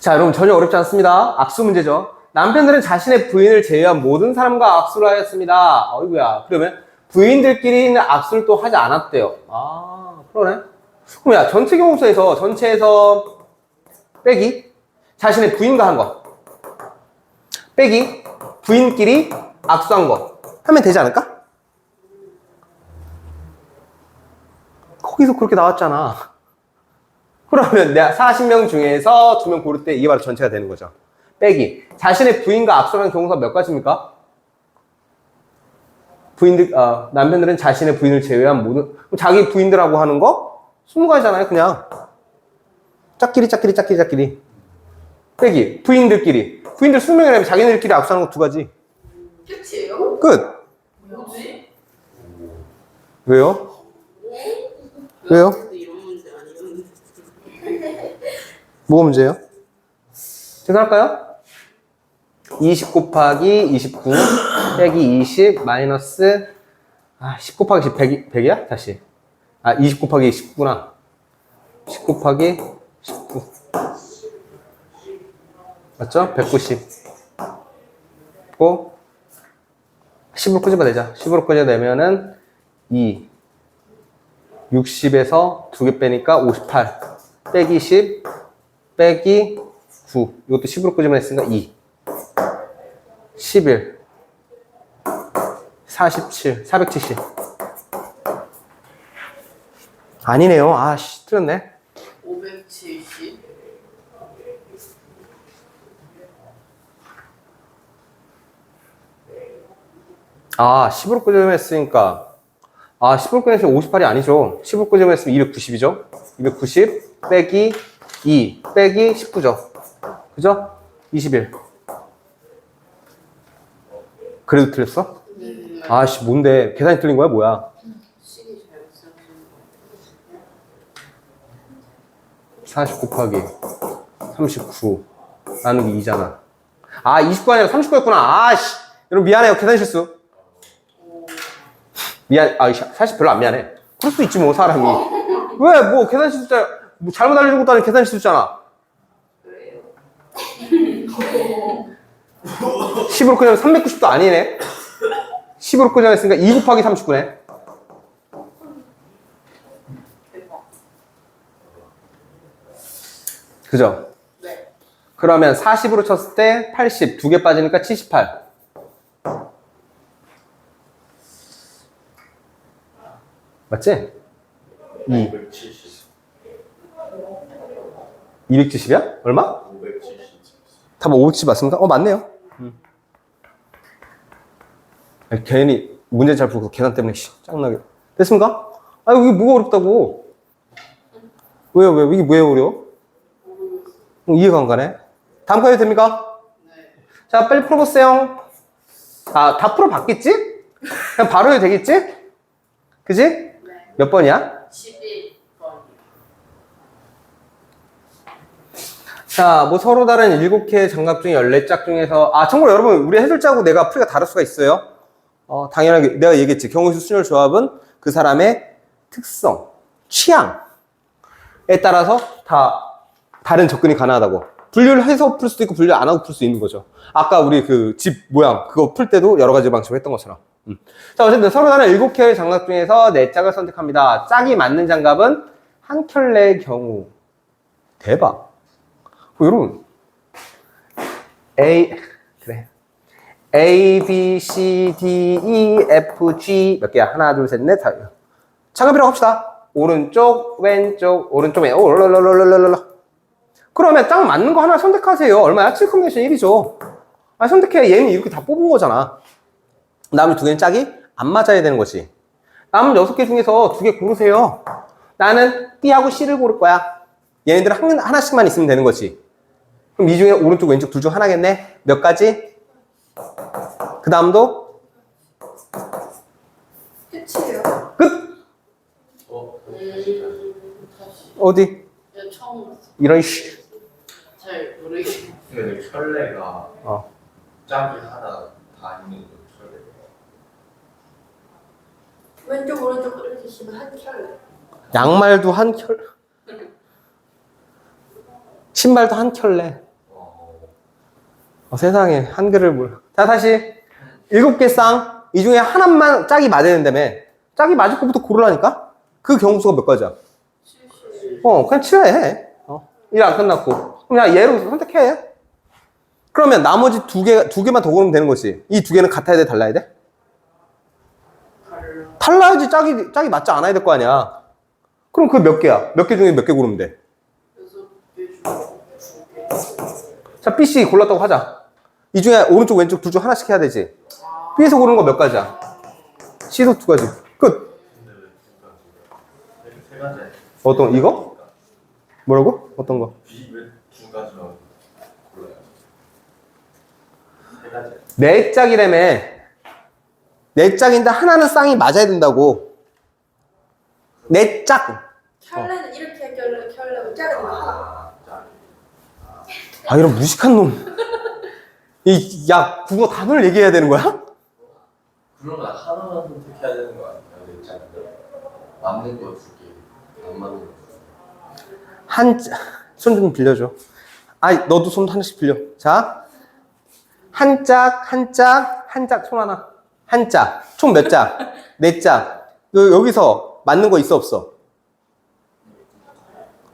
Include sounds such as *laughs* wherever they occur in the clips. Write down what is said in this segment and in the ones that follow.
자, 여러분 전혀 어렵지 않습니다. 악수 문제죠. 남편들은 자신의 부인을 제외한 모든 사람과 악수를 하였습니다. 어이구야. 그러면 부인들끼리는 악수를 또 하지 않았대요. 아, 그러네. 그럼 야, 전체 경우서에서 전체에서 빼기 자신의 부인과 한 거. 빼기 부인끼리 악수한 거. 하면 되지 않을까? 거기서 그렇게 나왔잖아. 그러면 내가 40명 중에서 두명 고를 때 이게 바로 전체가 되는 거죠. 빼기. 자신의 부인과 악수하는 경우가 몇 가지입니까? 부인들, 어, 남편들은 자신의 부인을 제외한 모든, 자기 부인들하고 하는 거? 20가지잖아요, 그냥. 짝끼리, 짝끼리, 짝끼리, 짝끼리. 빼기. 부인들끼리. 부인들 20명이라면 자기네들끼리 악수하는 거 두 가지. 끝이에요? 끝. 뭐지? 왜요? 왜요? 근데 이런 문제 아니었는데. 뭐가 문제예요? 계산할까요? 20 곱하기 29 빼기 20 마이너스 아, 10 곱하기 10 100, 100이야? 다시 아, 20 곱하기 19구나 10 곱하기 19 맞죠? 190 고 10으로 끄집어내자 10으로 끄집어내면은 2 60에서 2개 빼니까 58 빼기 10 빼기 9 이것도 10으로 끄집어냈으니까 2 11 47 470 아니네요. 아씨 틀렸네. 570. 아 10으로 끄집어냈으니까. 아 10으로 끄집어냈으면 58이 아니죠. 10으로 끄집어냈으면 290이죠. 290 빼기 2 빼기 19죠. 그죠? 21 그래도 틀렸어? 네. 아씨 뭔데? 계산이 틀린 거야? 뭐야? 시기 잘 쓰는 40 곱하기 39 나누기 2잖아. 아 29가 아니라 39였구나. 아씨. 여러분 미안해요. 계산 실수. 미안 아40 별로 안 미안해. 그럴 수 있지 뭐 사람이. 왜 뭐 계산 실수자 뭐 잘못 알려준 것도 아니고 계산 실수잖아 거예요. 10으로 그냥 390도 아니네 10으로 그냥 했으니까 2 곱하기 39네 대박. 그죠? 네. 그러면 40으로 쳤을 때 80, 두 개 빠지니까 78. 맞지? 2. 570. 270이야? 얼마? 570. 답 570 맞습니까? 어, 맞네요. 음. 아니, 괜히 문제 잘 풀고 계산 때문에 씨, 짱나게. 됐습니까? 아, 이게 뭐가 어렵다고? 왜요, 왜요? 이게 왜 어려워? 어, 이해가 안 가네. 다음 거 해도 됩니까? 네. 자, 빨리 풀어보세요. 아, 다 풀어봤겠지? 그냥 바로 해도 되겠지? 그지? 네. 몇 번이야? 11 자, 뭐 서로 다른 7개 장갑 중에 14짝 중에서, 아, 참고로 여러분, 우리 해설자하고 내가 풀이가 다를 수가 있어요. 어, 당연하게, 내가 얘기했지. 경우수 순열 조합은 그 사람의 특성, 취향에 따라서 다 다른 접근이 가능하다고. 분류를 해서 풀 수도 있고, 분류 안 하고 풀 수 있는 거죠. 아까 우리 그 집 모양, 그거 풀 때도 여러 가지 방식으로 했던 것처럼. 음. 자, 어쨌든 서로 다른 7개의 장갑 중에서 4짝을 선택합니다. 짝이 맞는 장갑은 한 켤레의 경우. 대박. 어, 여러분 A 그래 A B C D E F G 몇 개야? 하나 둘 셋 넷 다. 장갑이라고 합시다. 오른쪽 왼쪽 오른쪽 왼 오랄랄랄랄랄라. 그러면 딱 맞는 거 하나 선택하세요. 얼마야? 7 컴비네이션 1이죠. 아 선택해. 얘는 이렇게 다 뽑은 거잖아. 남은 두 개는 짝이 안 맞아야 되는 거지. 남은 여섯 개 중에서 두 개 고르세요. 나는 B하고 C를 고를 거야. 얘네들 한, 하나씩만 있으면 되는 거지. 그럼 이 중에 오른쪽 왼쪽 둘 중 하나겠네? 몇 가지? 그 다음도 끝이에요? 끝! 어? 음, 다시. 어디? 이거 처음 봤어. 이런 씨. 잘 모르겠어. 근데 켤레가 어. 짝이 하나 다 있는 거 켤레. 왼쪽 오른쪽 이렇게 치면 한 켤레. 양말도 한 켤. 신발도 한 켤레. 어, 어, 세상에 한글을 몰라. 자 다시 일곱 개 쌍. 이 중에 하나만 짝이 맞아야 된다며. 짝이 맞을 것부터 고르라니까? 그 경우수가 몇 가지야? 70. 어, 그냥 칠해. 어. 일 안 끝났고. 야, 얘로 선택해. 그러면 나머지 두 개, 두 개만 더 고르면 되는 거지. 이 두 개는 같아야 돼, 달라야 돼? 달라. 달라야지 짝이, 짝이 맞지 않아야 될 거 아니야. 그럼 그 몇 개야? 몇 개 중에 몇 개 고르면 돼? 여섯 개 중에 두 개. 자, B, C 골랐다고 하자. 이 중에 오른쪽, 왼쪽 둘 중 하나씩 해야 되지. 아. B에서 고르는 거 몇 가지야? C도 두 가지. 끝. 어떤, 이거? 뭐라고? 어떤 거? 네 짝이라며. 네 짝인데 하나는 쌍이 맞아야 된다고. 네 짝. 켤레는 이렇게 켤레 켤레고 짝은 하나. 아, 짜. 아, 이런 무식한 놈. 이, 야, 국어 단어를 얘기해야 되는 거야? 그러면 하나만 선택해야 되는 거 아니야? 내 짝인데 맞는 거 두 개, 안 맞는 거. 한, 손 좀 빌려줘. 아이, 너도 손 하나씩 빌려. 자. 한 짝, 한 짝, 한 짝, 손 하나. 한 짝. 총 몇 짝? *laughs* 네 짝. 여, 여기서 맞는 거 있어, 없어?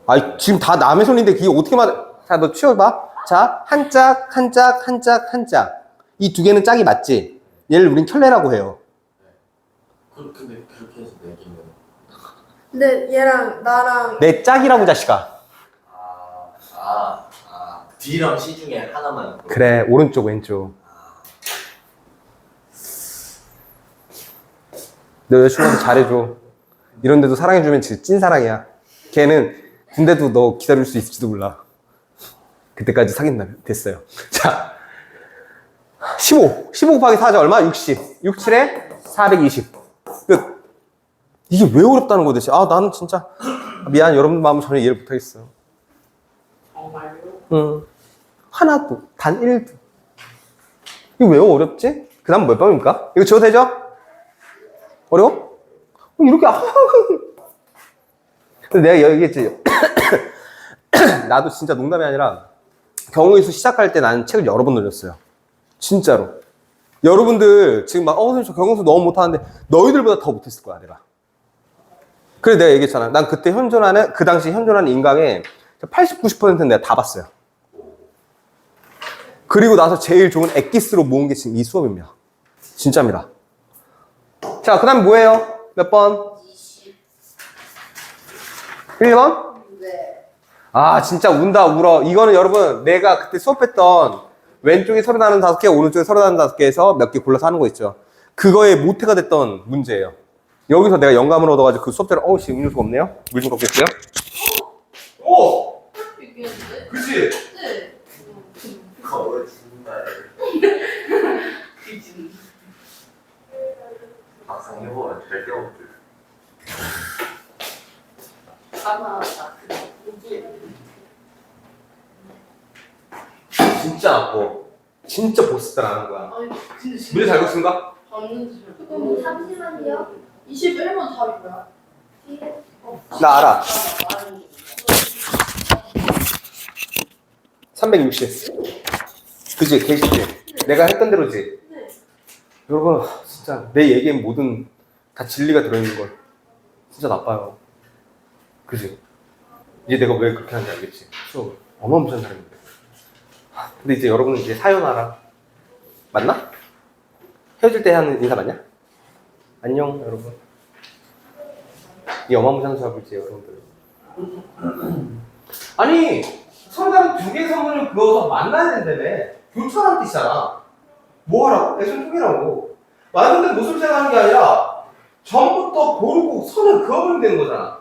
아이, 지금 다 남의 손인데 그게 어떻게 맞아? 자, 너 치워봐. 자, 한 짝, 한 짝, 한 짝, 한 짝. 이 두 개는 짝이 맞지? 얘를 우린 켤레라고 해요. 그, 근데 그렇게 해서 네 개는 근데 얘랑 나랑 내 짝이라고, 자식아. 아, 아, 아 D랑 C 중에 하나만. 그래, 오른쪽, 왼쪽. 너 여자친구한테 잘해줘. 이런데도 사랑해주면 진짜 찐사랑이야. 걔는 군대도 너 기다릴 수 있을지도 몰라. 그때까지 사귄다. 됐어요. *laughs* 자. 15. 15 곱하기 4죠. 얼마? 60. 6, 7에 420. 끝. 이게 왜 어렵다는 거야, 대체. 아, 나는 진짜. *gasps* 미안, 여러분 마음 전혀 이해를 못하겠어. 정말요? 응. 하나도, 단 1도. 이거 왜 어렵지? 그 다음 몇 번입니까? 이거 지워도 되죠? 어려워? 어, 이렇게, 아, *laughs* 근데 내가 얘기했지. *clears throat* 나도 진짜 농담이 아니라 경우에서 시작할 때 나는 책을 여러 번 돌렸어요. 진짜로. 여러분들 지금 막, 어, 선생님 저 경영수 너무 못하는데 너희들보다 더 못했을 거야, 내가. 그래, 내가 얘기했잖아. 난 그때 현존하는, 그 당시 현존하는 인강의 80, 90%는 내가 다 봤어요. 그리고 나서 제일 좋은 엑기스로 모은 게 지금 이 수업입니다. 진짜입니다. 자, 그 다음 뭐예요? 몇 번? 20. 1번? 네. 아, 진짜 운다, 울어. 이거는 여러분, 내가 그때 수업했던 왼쪽에 서른 하는 다섯 개, 오른쪽에 서른 하는 다섯 개에서 몇 개 골라서 하는 거 있죠. 그거의 모태가 됐던 문제예요. 여기서 내가 영감을 얻어가지고 그 수업대로, 어우, 씨, 음료수가 없네요? 물좀 걷겠어요? 오! 그치? 네. 거울 준다. 그지. 막상 해보면 절대 없을. 하나 딱 이게 진짜 아고 진짜 보스 따라 하는 거야. 아니 근데 진짜 문제 잘 걷습니까? 봤는지 잘 그럼 모르겠어. 잠시만요. 21번 답이 뭐야? 뒤에 나 알아. 아, 아니. 360. 그지, 게시지. 내가 했던 대로지. 네. 여러분, 진짜 내 얘기엔 모든 다 진리가 들어있는 걸. 진짜 나빠요. 그지? 이제 내가 왜 그렇게 하는지 알겠지? 수업을. 어마무시한 사람인데. 하, 근데 이제 여러분은 이제 사연하라. 맞나? 헤어질 때 하는 인사 맞냐? 안녕, 여러분. 이 어마무시한 수업이지, 여러분들. 아니, 서로 다른 두 개의 선물을 그어서 만나야 된다며. 교차라는 뜻이잖아. 뭐 하라고? 애선 통이라고. 만드는데 무슨 생각하는 게 아니라 전부터 고르고 선을 그어버리면 되는 거잖아.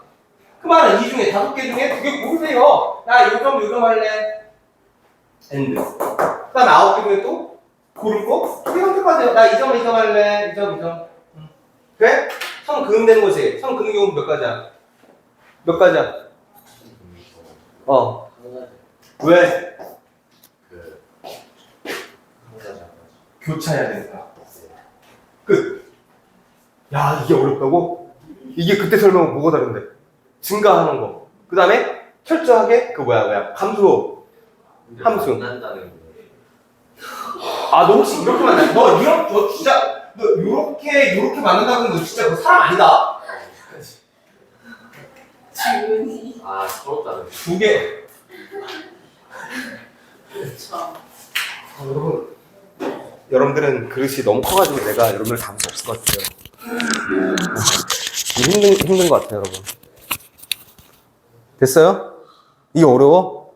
그 말은 이 중에 다섯 개 중에 두 개 고르세요. 나 요점 요점 할래. 엔드. 그 다음에 아홉 개 중에 또 고르고 두개 선택하세요. 나 이 점 이 점 할래. 이 점 이 점. 응. 그래? 선 그으면 되는 거지. 선 그는 경우는 몇 가지야? 몇 가지야? 어. 왜? 그 교차해야 거야. 끝. 야, 이게 어렵다고? 이게 그때 설명은 뭐가 다른데? 증가하는 거. 그 다음에 철저하게 그 뭐야 뭐야 함수 근데 함수. 아 너 혹시 이렇게 만나 너 이렇게 너 진짜 너 요렇게 요렇게 만난다고 너 진짜 그 사람 아니다 지은이. 아 서럽다는 게 두개 참. 여러분 여러분들은 그릇이 너무 커가지고 내가 여러분을 담을 수 없을 것 같아요 힘든 힘든 것 같아요 여러분 됐어요? 이게 어려워?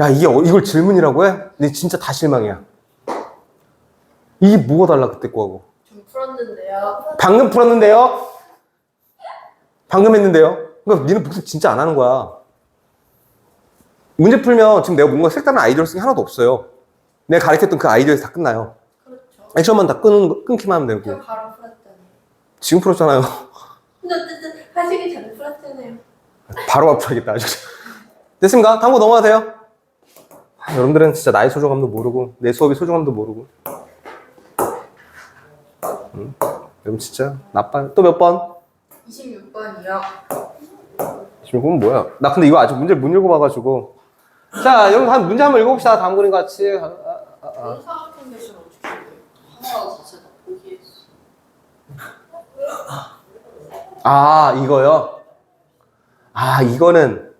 야 이게 어- 이걸 질문이라고 해? 근데 진짜 다 실망이야 이게 뭐가 달라 그때 거하고 좀 풀었는데요. 방금 풀었는데요? 방금 했는데요? 그러니까 니는 복습 진짜 안 하는 거야. 문제 풀면 지금 내가 뭔가 색다른 아이디어를 쓴 게 하나도 없어요. 내가 가르쳤던 그 아이디어에서 다 끝나요. 그렇죠. 액션만 다 거- 끊기만 하면 저 되고. 바로 풀었잖아요. 지금 풀었잖아요. 근데 어쨌든 하시기 전에 풀었잖아요. 바로 앞서야겠다, 아주. 됐습니까? 다음 거 넘어가도 돼요? 아, 여러분들은 진짜 나의 소중함도 모르고, 내 수업의 소중함도 모르고. 음, 여러분 진짜 나빠요. 또몇 번? 26번이요. 지금 이건 뭐야? 나 근데 이거 아직 문제를 못 읽어봐가지고. 자, 여러분 한 문제 한번 읽어봅시다. 다음 그림 같이. 아, 아, 아, 아. 공사 같은 어떻게 해요? 하나 자체 다 포기했어. 아, 이거요? 아, 이거는.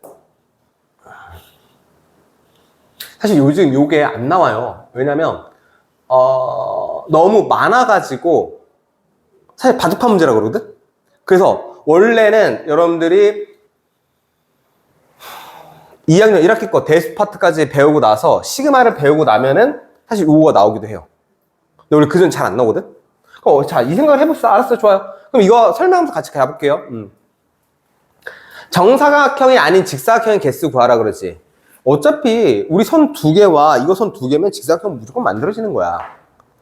사실 요즘 요게 안 나와요. 왜냐면, 어, 너무 많아가지고, 사실 바둑판 문제라 그러거든? 그래서, 원래는 여러분들이 2학년 1학기 거 데스파트까지 배우고 나서, 시그마를 배우고 나면은, 사실 요거가 나오기도 해요. 근데 원래 그전 잘 안 나오거든? 어, 자, 이 생각을 해봅시다. 알았어, 좋아요. 그럼 이거 설명하면서 같이 가볼게요. 음. 정사각형이 아닌 직사각형의 개수 구하라 그러지. 어차피 우리 선 두 개와 이거 선 두 개면 직사각형 무조건 만들어지는 거야.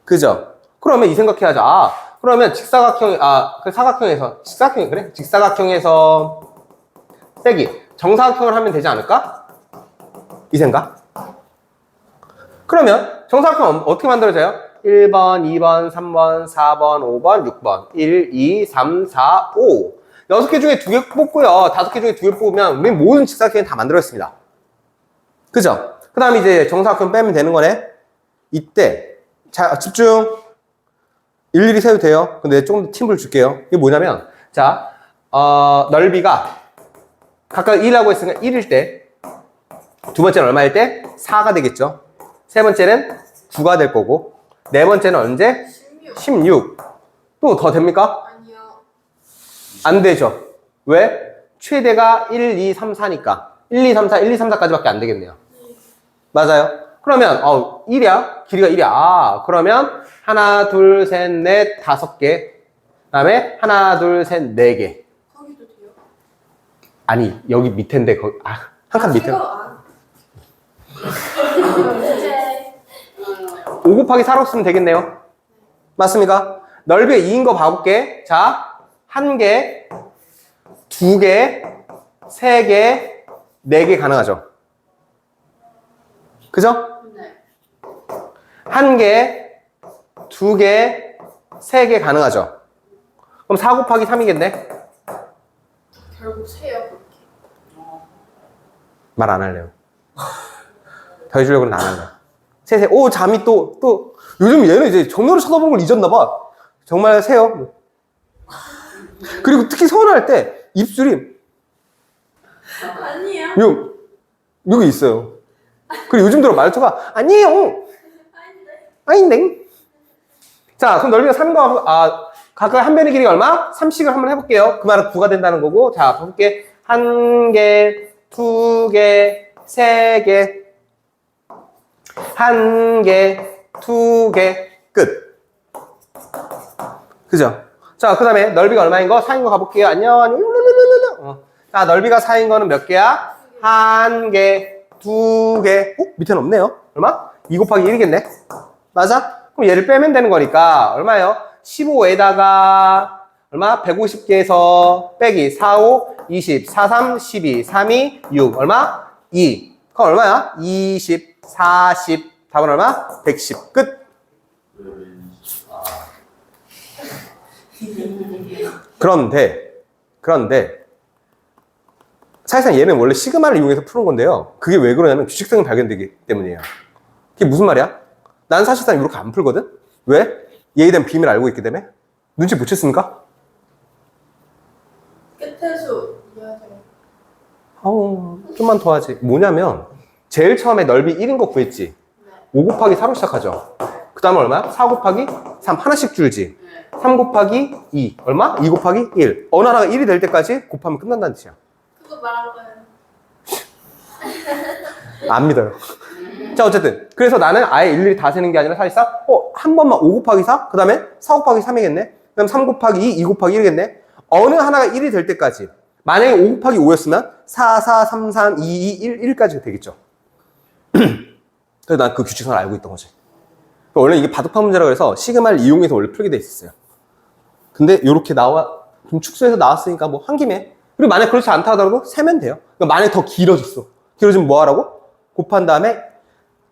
그죠? 그러면 이 생각해야죠. 아, 그러면 직사각형, 아, 그 사각형에서, 직사각형이 그래? 직사각형에서 빼기. 정사각형을 하면 되지 않을까? 이 생각? 그러면 정사각형 어떻게 만들어져요? 1번, 2번, 3번, 4번, 5번, 6번. 1, 2, 3, 4, 5. 여섯 개 중에 두개 뽑고요. 다섯 개 중에 두개 뽑으면 우리 모든 직사각형이 다 만들어졌습니다. 그죠? 그 다음에 이제 정사각형 빼면 되는 거네. 이때, 자, 집중. 일일이 세도 돼요. 근데 조금 더 팁을 줄게요. 이게 뭐냐면, 자, 어, 넓이가 각각 1이라고 했으니까 1일 때, 두 번째는 얼마일 때? 4가 되겠죠. 세 번째는 9가 될 거고, 네 번째는 언제? 16. 16. 또더 됩니까? 아니요. 안 되죠. 왜? 최대가 1, 2, 3, 4니까. 1, 2, 3, 4, 1, 2, 3, 4까지밖에 안 되겠네요. 맞아요. 그러면, 어, 1이야? 길이가 1이야. 아, 그러면, 하나, 둘, 셋, 넷, 다섯 개. 그 다음에, 하나, 둘, 셋, 네 개. 거기도 돼요? 아니, 여기 밑인데, 거, 아, 한 칸 밑에. 이거 안. 이제 5 곱하기 4로 쓰면 되겠네요. 맞습니까? 넓이가 2인 거 봐볼게. 자, 한 개, 두 개, 세 개, 네 개 가능하죠. 그죠? 네. 한 개, 두 개, 세 개 가능하죠. 그럼 4 곱하기 3이겠네? 결국 세요 그렇게. 말 안 할래요. 더 해주려고는 안 할래요. 세세, 오, 잠이 또, 또, 요즘 얘는 이제 정면을 쳐다보는 걸 잊었나봐. 정말 세요. 그리고 특히 서운할 때 입술이 아니에요. 요, 여기 있어요. 그리고 요즘 들어 말투가 아니에요. 아닌데. 자, 그럼 넓이가 3과, 아, 각각 한 변의 길이가 얼마? 3씩을 한번 해볼게요. 그 말은 9가 된다는 거고. 자, 볼게. 한 개, 두 개, 세 개. 한 개, 두 개, 끝. 그죠? 자, 그 다음에 넓이가 얼마인 거? 4인 거 가볼게요. 안녕. 어. 자, 넓이가 4인 거는 몇 개야? 한 개, 두 개. 어? 밑에는 없네요. 얼마? 2 곱하기 1이겠네. 맞아? 그럼 얘를 빼면 되는 거니까 얼마예요? 15에다가 얼마? 150개에서 빼기 4, 5, 20, 4, 3, 12, 3, 2, 6 얼마? 2 그럼 얼마야? 20, 40 답은 얼마? 110 끝. 그런데 그런데 사실상 얘는 원래 시그마를 이용해서 푸는 건데요. 그게 왜 그러냐면 규칙성이 발견되기 때문이에요. 그게 무슨 말이야? 난 사실상 이렇게 안 풀거든? 왜? 얘에 대한 비밀을 알고 있기 때문에? 눈치 못 챘습니까? 끝에서 돼. 아우, 좀만 더 하지. 뭐냐면, 제일 처음에 넓이 1인 거 구했지. 네. 5 곱하기 4로 시작하죠. 그 다음에 얼마야? 4 곱하기 3 하나씩 줄지. 네. 3 곱하기 2 얼마? 2 곱하기 1 어느 하나가 1이 될 때까지 곱하면 끝난다는 뜻이야 그거 말한 거예요. 안 믿어요. 자 어쨌든. 그래서 나는 아예 일일이 다 세는 게 아니라 사실상 어, 한 번만 5 곱하기 4? 그 다음에 4 곱하기 3이겠네? 그 다음 3 곱하기 2, 2 곱하기 1이겠네? 어느 하나가 1이 될 때까지. 만약에 5 곱하기 5였으면 4, 4, 3, 3, 2, 2, 1, 1까지 되겠죠. *clears throat* 그래서 난 그 규칙성을 알고 있던 거지. 원래 이게 바둑파 문제라 그래서 시그마를 이용해서 원래 풀게 돼 있었어요. 근데 이렇게 나와 좀 축소해서 나왔으니까 뭐 한 김에 그리고 만약 그렇지 않다 하더라도 세면 돼요. 그러니까 만약 더 길어졌어. 길어지면 뭐 하라고? 곱한 다음에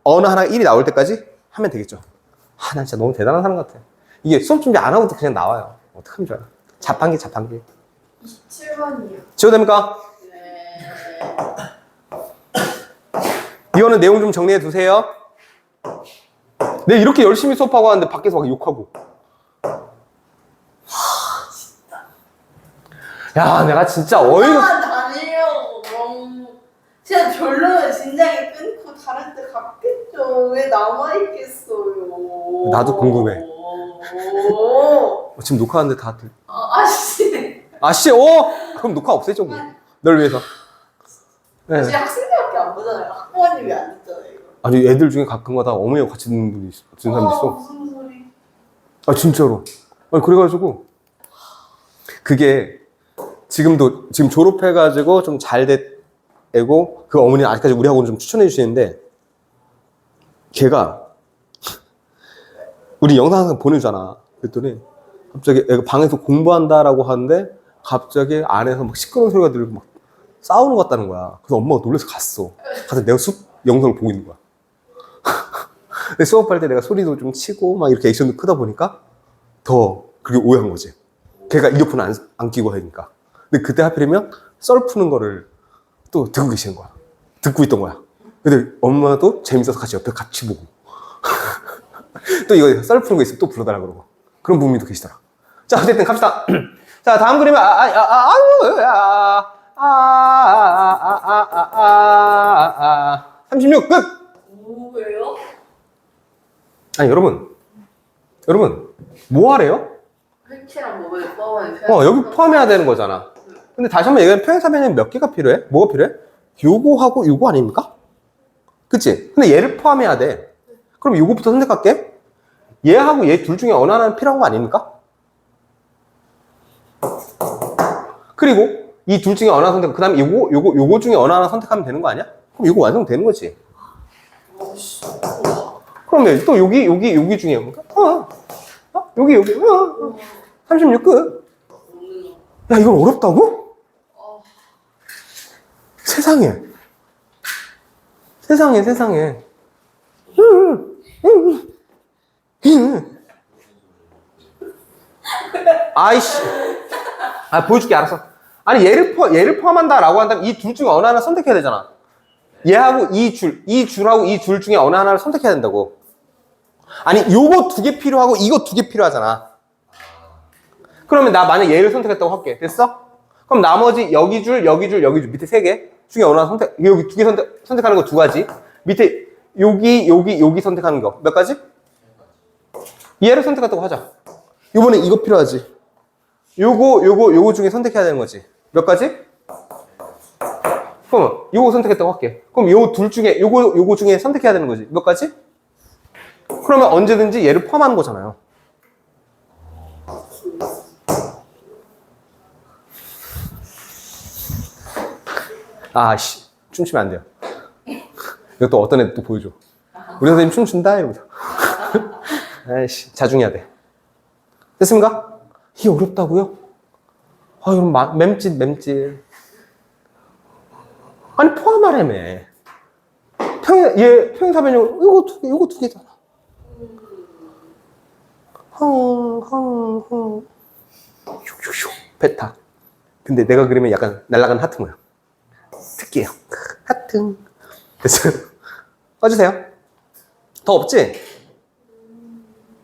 어느 하나가 1이 나올 때까지 하면 되겠죠. 아, 난 진짜 너무 대단한 사람 같아. 이게 수업 준비 안 하고도 그냥 나와요. 어떡하면 좋아요? 자판기 자판기. 27번이요. 지워됩니까? 네. 이거는 내용 좀 정리해 두세요. 내 이렇게 열심히 수업하고 하는데 밖에서 막 욕하고 야 내가 진짜 어이가 아, 다니려고 너무 진짜 별로면 진작에 끊고 다른 데 갔겠죠. 왜 남아 있겠어요? 나도 궁금해. 오. 어, 지금 녹화하는데 다 들... 아, 아씨. 아씨, 어? 그럼 녹화 없애죠, 뭐. 널 위해서. 네. 지금 학생들밖에 안 보잖아요. 학부모님이 안 듣잖아요. 이거. 아니, 애들 중에 가끔가다 어머니하고 같이 듣는 분이 있, 듣는 사람도 아, 있어. 무슨 소리? 아, 진짜로. 아니, 그래가지고. 그게 지금도, 지금 졸업해가지고 좀잘 됐고, 그 어머니는 아직까지 우리 학원을 좀 추천해 주시는데, 걔가, *laughs* 우리 영상 항상 보내주잖아. 그랬더니, 갑자기 애가 방에서 공부한다라고 하는데, 갑자기 안에서 막 시끄러운 소리가 들리고 막 싸우는 것 같다는 거야. 그래서 엄마가 놀라서 갔어. 가서 내가 수 영상을 보고 있는 거야. *laughs* 근데 수업할 때 내가 소리도 좀 치고 막 이렇게 액션도 크다 보니까 더 그게 오해한 거지. 걔가 이어폰 안, 안 끼고 하니까. 근데 그때 하필이면 썰 푸는 거를 또 듣고 계시는 거야. 듣고 있던 거야. 근데 엄마도 재밌어서 같이 옆에 같이 보고. 또 이거 썰 푸는 거 있으면 또 불러달라 그러고. 그런 부모님도 계시더라. 자, 어쨌든 갑시다. 자, 다음 그림은, 아, 아, 아, 아, 아유, 아, 아, 아, 아, 아, 아, 아, 아, 36, 끝! 뭐예요? 아니, 여러분. 여러분, 뭐 하래요? 뭐를 포함해? 어, 여기 포함해야 되는 거잖아. 근데 다시 한번 얘기하면 평행사변이 몇 개가 필요해? 뭐가 필요해? 요거하고 요거 아닙니까? 그치? 근데 얘를 포함해야 돼. 그럼 요거부터 선택할게. 얘하고 얘 둘 중에 어느 하나는 필요한 거 아닙니까? 그리고 이 둘 중에 어느 하나 선택, 그 다음에 요거, 요거, 요거 중에 어느 하나 선택하면 되는 거 아니야? 그럼 요거 완성되는 거지. 그러면 또 여기, 여기, 여기 중에 뭔가? 어, 어, 여기, 여기, 어, 36 끝. 없는 거. 야, 이걸 어렵다고? 어. 세상에. 세상에, 세상에. 아이씨. 아, 보여줄게, 알았어. 아니, 얘를, 포, 얘를 포함한다 라고 한다면 이 둘 중에 어느 하나 선택해야 되잖아. 얘하고 이 줄, 이 줄하고 이 줄 중에 어느 하나를 선택해야 된다고. 아니, 요거 두 개 필요하고 이거 두 개 필요하잖아. 그러면 나 만약 얘를 선택했다고 할게. 됐어? 그럼 나머지 여기 줄, 여기 줄, 여기 줄 밑에 세 개 중에 어느 하나 선택, 여기 두 개 선택, 선택하는 거 두 가지. 밑에 여기, 여기, 여기 선택하는 거 몇 가지? 얘를 선택했다고 하자. 요번에 이거 필요하지. 요거, 요거, 요거 중에 선택해야 되는 거지. 몇 가지? 그럼 요거 선택했다고 할게. 그럼 요 둘 중에 요거, 요거 중에 선택해야 되는 거지. 몇 가지? 그러면 언제든지 얘를 포함하는 거잖아요. 아 씨 춤추면 안 돼요. 또 어떤 애들 또 보여줘. 우리 선생님 춤춘다 이러면서. *laughs* 아이씨 자중해야 돼. 됐습니까? 이게 어렵다고요? 아 이런 마- 맴짓 맴짓. 아니 포함하라며. 평, 얘 평행사변형 이거 두 개, 이거 두 개잖아. 흥, 흥, 흥. 휴휴 휴. 베타. 근데 내가 그리면 약간 날아가는 하트 모양. 특기예요. 하트. 됐어요. 꺼주세요. 더 없지?